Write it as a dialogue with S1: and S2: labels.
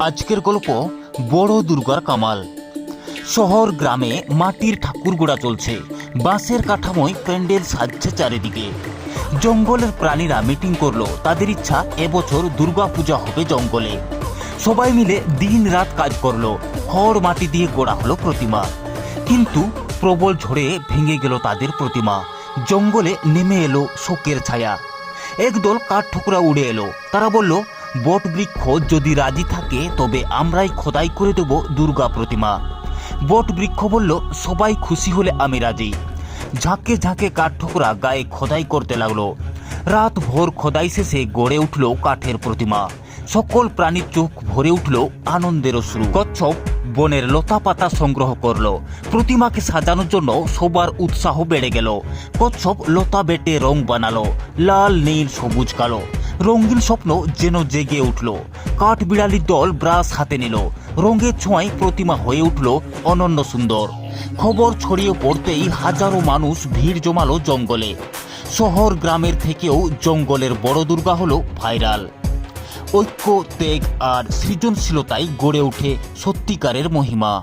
S1: আজকের গল্প বড় দুর্গার কামাল। শহর গ্রামে মাটির ঠাকুর গোড়া চলছে। বাঁশের কাঠামোয় প্যান্ডেল সাজছে চারিদিকে। জঙ্গলের প্রাণীরা মিটিং করল। তাদের ইচ্ছা, এবছর দুর্গা পূজা হবে জঙ্গলে। সবাই মিলে দিন রাত কাজ করল। খড় মাটি দিয়ে গোড়া হলো প্রতিমা। কিন্তু প্রবল ঝড়ে ভেঙে গেল তাদের প্রতিমা। জঙ্গলে নেমে এলো শোকের ছায়া। একদল কাঠঠোকরা উড়ে এলো। তারা বলল বট বৃক্ষ যদি রাজি থাকে, তবে আমরাই খোদাই করে দেব দুর্গা প্রতিমা। বট বৃক্ষ বলল, সবাই খুশি হলে আমি রাজি। ঝাঁকে ঝাঁকে কাঠঠোকরা গায়ে খোদাই করতে লাগল। রাত ভোর খোদাই শেষে গড়ে উঠল কাঠের প্রতিমা। সকল প্রাণীর চোখ ভরে উঠল আনন্দের অশ্রু। কচ্ছপ বনের লতা পাতা সংগ্রহ করল। প্রতিমাকে সাজানোর জন্য সবার উৎসাহ বেড়ে গেল। কচ্ছপ লতা বেটে রং বানালো। লাল, নীল, সবুজ, কালো। রঙিন স্বপ্ন যেন জেগে উঠল। কাঠ বিড়ালির দল ব্রাশ হাতে নিল। রঙের ছোঁয়ায় প্রতিমা হয়ে উঠল অনন্য সুন্দর। খবর ছড়িয়ে পড়তেই হাজারো মানুষ ভিড় জমালো জঙ্গলে। শহর গ্রামের থেকেও জঙ্গলের বড় দুর্গা হলো ভাইরাল। ঐক্য, ত্যাগ আর সৃজনশীলতায় গড়ে ওঠে সত্যিকারের মহিমা।